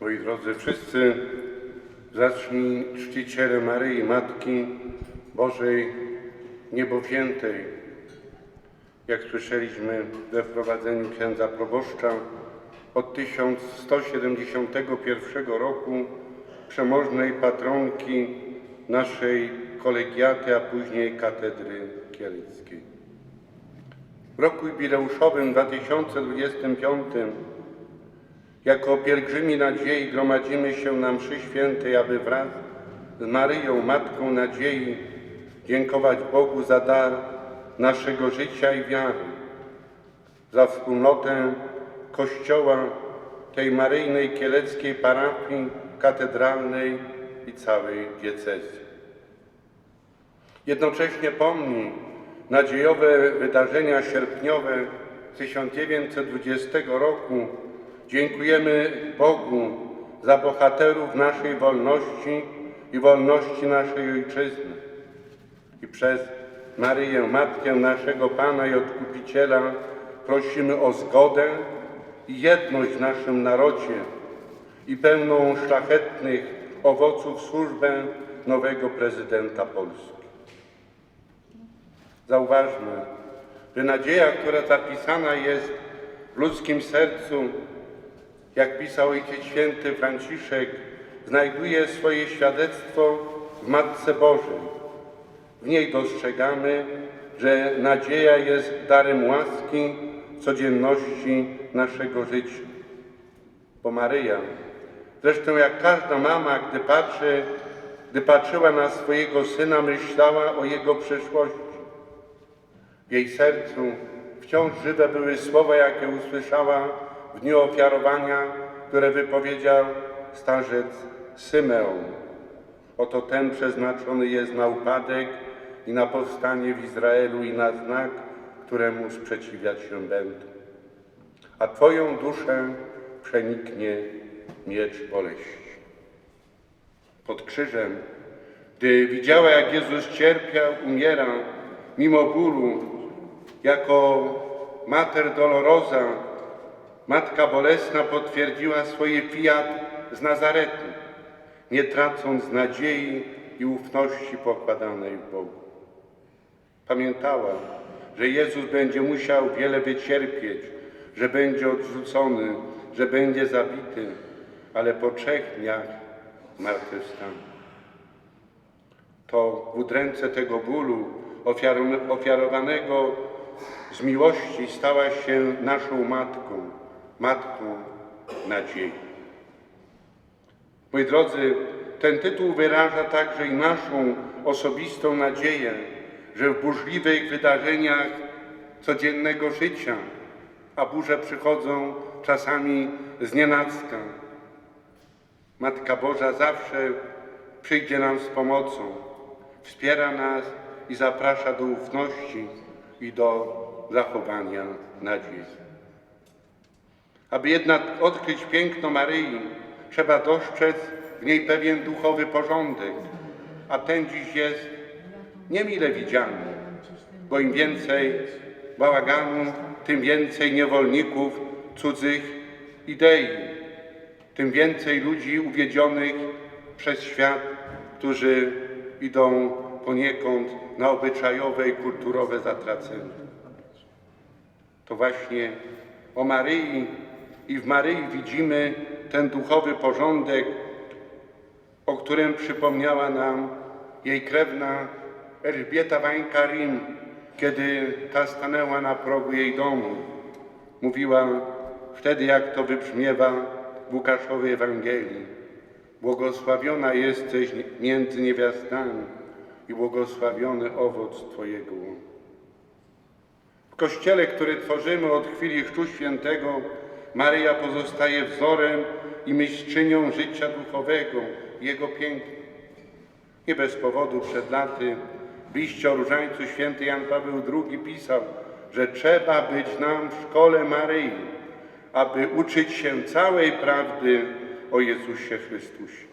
Moi drodzy, wszyscy zacznij czciciele Maryi, Matki Bożej Niebowziętej. Jak słyszeliśmy we wprowadzeniu księdza proboszcza, od 1171 roku przemożnej patronki naszej kolegiaty, a później katedry kieleckiej. W roku jubileuszowym 2025 jako pielgrzymi nadziei gromadzimy się na mszy świętej, aby wraz z Maryją, Matką Nadziei, dziękować Bogu za dar naszego życia i wiary, za wspólnotę Kościoła tej Maryjnej Kieleckiej parafii katedralnej i całej diecezji. Jednocześnie pomni nadziejowe wydarzenia sierpniowe 1920 roku. Dziękujemy Bogu za bohaterów naszej wolności i wolności naszej Ojczyzny. I przez Maryję, Matkę naszego Pana i Odkupiciela prosimy o zgodę i jedność w naszym narodzie i pełną szlachetnych owoców służbę nowego prezydenta Polski. Zauważmy, że nadzieja, która zapisana jest w ludzkim sercu, jak pisał Ojciec Święty Franciszek, znajduje swoje świadectwo w Matce Bożej. W niej dostrzegamy, że nadzieja jest darem łaski codzienności naszego życia. Bo Maryja, zresztą jak każda mama, gdy patrzy, gdy patrzyła na swojego syna, myślała o jego przyszłości. W jej sercu wciąż żywe były słowa, jakie usłyszała w dniu ofiarowania, które wypowiedział starzec Symeon. Oto ten przeznaczony jest na upadek i na powstanie w Izraelu i na znak, któremu sprzeciwiać się będą. A Twoją duszę przeniknie miecz boleści. Pod krzyżem, gdy widziała, jak Jezus cierpiał, umiera, mimo bólu, jako Mater Dolorosa, Matka Bolesna potwierdziła swoje fiat z Nazaretu, nie tracąc nadziei i ufności pokładanej w Bogu. Pamiętała, że Jezus będzie musiał wiele wycierpieć, że będzie odrzucony, że będzie zabity, ale po trzech dniach zmartwychwstanie. To w udręce tego bólu ofiarowanego z miłości stała się naszą matką, matką nadziei. Moi drodzy, ten tytuł wyraża także i naszą osobistą nadzieję, że w burzliwych wydarzeniach codziennego życia, a burze przychodzą czasami z nienacka, Matka Boża zawsze przyjdzie nam z pomocą, wspiera nas i zaprasza do ufności i do zachowania nadziei. Aby jednak odkryć piękno Maryi, trzeba dostrzec w niej pewien duchowy porządek, a ten dziś jest niemile widziany, bo im więcej bałaganu, tym więcej niewolników cudzych idei, tym więcej ludzi uwiedzionych przez świat, którzy idą poniekąd na obyczajowe i kulturowe zatracenie. To właśnie o Maryi i w Maryi widzimy ten duchowy porządek, o którym przypomniała nam jej krewna Elżbieta Wańka-Rim, kiedy ta stanęła na progu jej domu. Mówiła wtedy, jak to wybrzmiewa w Łukaszowej Ewangelii. Błogosławiona jesteś między niewiastami i błogosławiony owoc Twojego. W kościele, który tworzymy od chwili Chrztu Świętego, Maryja pozostaje wzorem i mistrzynią życia duchowego, jego piękna. Nie bez powodu przed laty w liście o różańcu święty Jan Paweł II pisał, że trzeba być nam w szkole Maryi, aby uczyć się całej prawdy o Jezusie Chrystusie.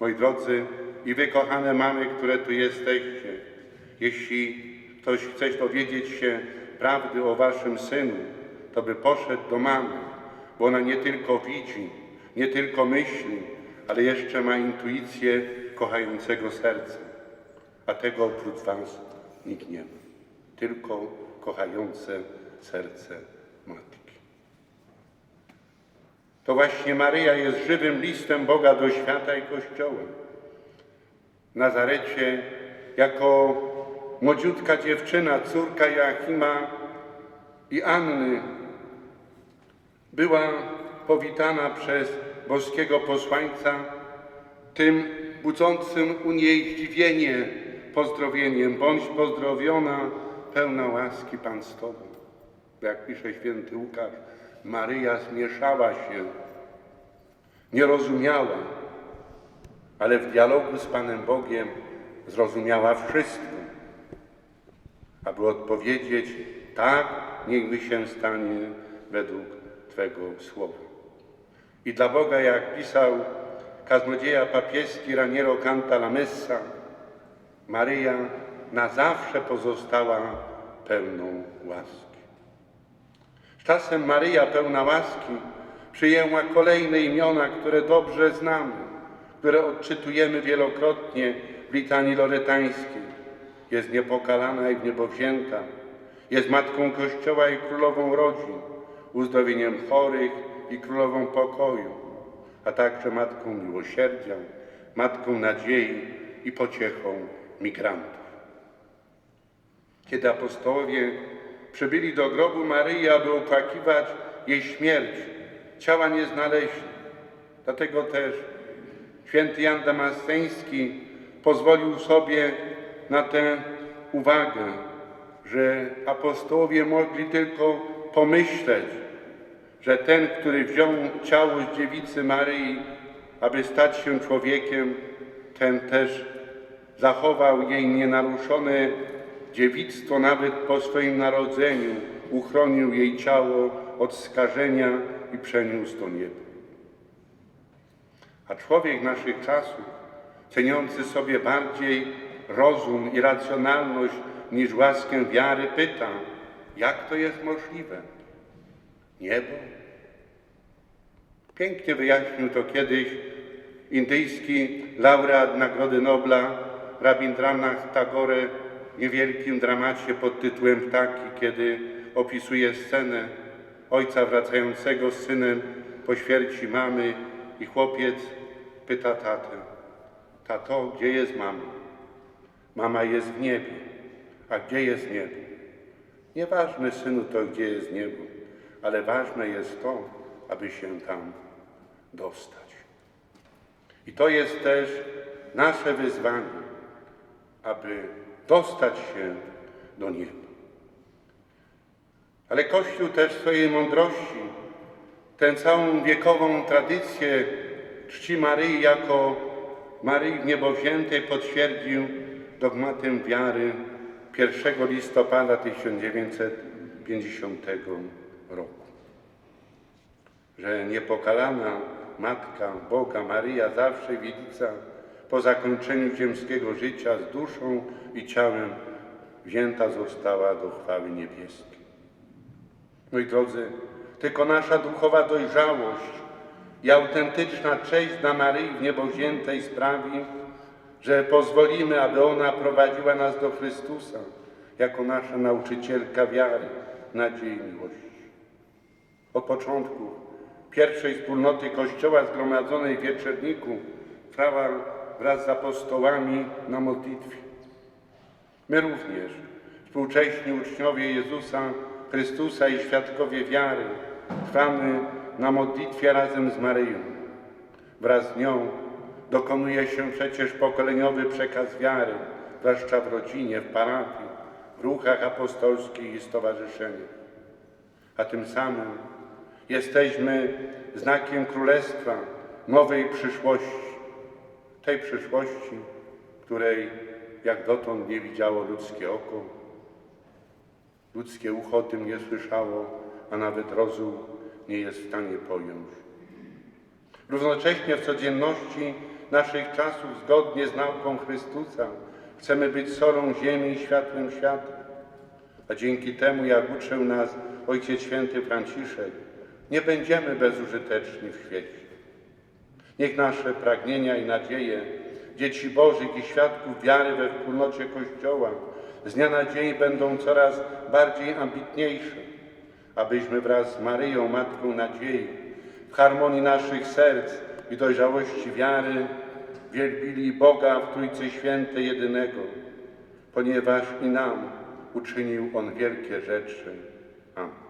Moi drodzy i wy kochane mamy, które tu jesteście, jeśli ktoś chce dowiedzieć się prawdy o waszym synu, to by poszedł do mamy, bo ona nie tylko widzi, nie tylko myśli, ale jeszcze ma intuicję kochającego serca. A tego oprócz Was nikt nie ma. Tylko kochające serce Matki. To właśnie Maryja jest żywym listem Boga do świata i Kościoła. W Nazarecie jako młodziutka dziewczyna, córka Joachima i Anny, była powitana przez boskiego posłańca tym budzącym u niej zdziwienie pozdrowieniem. Bądź pozdrowiona, pełna łaski Pan z Tobą. Jak pisze święty Łukasz, Maryja zmieszała się, nie rozumiała, ale w dialogu z Panem Bogiem zrozumiała wszystko, aby odpowiedzieć tak, niech mi się stanie według Twego słowa. I dla Boga, jak pisał kaznodzieja papieski Raniero Canta la Messa, Maryja na zawsze pozostała pełną łaski. Z czasem Maryja pełna łaski przyjęła kolejne imiona, które dobrze znamy, które odczytujemy wielokrotnie w litanii loretańskiej. Jest niepokalana i wniebowzięta, jest matką Kościoła i królową rodzin, uzdrowieniem chorych i królową pokoju, a także matką miłosierdzia, matką nadziei i pociechą migrantów. Kiedy apostołowie przybyli do grobu Maryi, aby opłakiwać jej śmierć, ciała nie znaleźli. Dlatego też święty Jan Damasceński pozwolił sobie na tę uwagę, że apostołowie mogli tylko pomyśleć, że ten, który wziął ciało z dziewicy Maryi, aby stać się człowiekiem, ten też zachował jej nienaruszone dziewictwo nawet po swoim narodzeniu, uchronił jej ciało od skażenia i przeniósł do nieba. A człowiek naszych czasów, ceniący sobie bardziej rozum i racjonalność niż łaskę wiary, pyta, jak to jest możliwe? Niebo? Pięknie wyjaśnił to kiedyś indyjski laureat Nagrody Nobla Rabindranath Tagore w niewielkim dramacie pod tytułem Ptaki, kiedy opisuje scenę ojca wracającego z synem po śmierci mamy i chłopiec pyta tatę, tato, gdzie jest mama? Mama jest w niebie. A gdzie jest niebo? Nieważne, synu, to gdzie jest niebo, ale ważne jest to, aby się tam dostać. I to jest też nasze wyzwanie, aby dostać się do nieba. Ale Kościół też w swojej mądrości tę całą wiekową tradycję czci Maryi jako Maryi Niebowziętej potwierdził dogmatem wiary 1 listopada 1950 roku. Że niepokalana Matka Boga Maryja zawsze wiedza po zakończeniu ziemskiego życia z duszą i ciałem wzięta została do chwały niebieskiej. Moi drodzy, tylko nasza duchowa dojrzałość i autentyczna cześć dla Maryi w niebowziętej sprawi, że pozwolimy, aby ona prowadziła nas do Chrystusa jako nasza nauczycielka wiary, nadziei i miłości. Od początku pierwszej wspólnoty Kościoła zgromadzonej w Wieczerniku trwała wraz z apostołami na modlitwie. My również, współcześni uczniowie Jezusa Chrystusa i świadkowie wiary, trwamy na modlitwie razem z Maryją. Wraz z nią dokonuje się przecież pokoleniowy przekaz wiary, zwłaszcza w rodzinie, w parafii, w ruchach apostolskich i stowarzyszeniach. A tym samym jesteśmy znakiem Królestwa, nowej przyszłości, tej przyszłości, której jak dotąd nie widziało ludzkie oko, ludzkie ucho tym nie słyszało, a nawet rozum nie jest w stanie pojąć. Równocześnie w codzienności naszych czasów, zgodnie z nauką Chrystusa, chcemy być solą ziemi i światłem świata. A dzięki temu, jak uczył nas Ojciec Święty Franciszek, nie będziemy bezużyteczni w świecie. Niech nasze pragnienia i nadzieje dzieci Bożych i świadków wiary we wspólnocie Kościoła z dnia na dzień będą coraz bardziej ambitniejsze, abyśmy wraz z Maryją, Matką Nadziei, w harmonii naszych serc i dojrzałości wiary wielbili Boga w Trójcy Świętej jedynego, ponieważ i nam uczynił On wielkie rzeczy. Amen.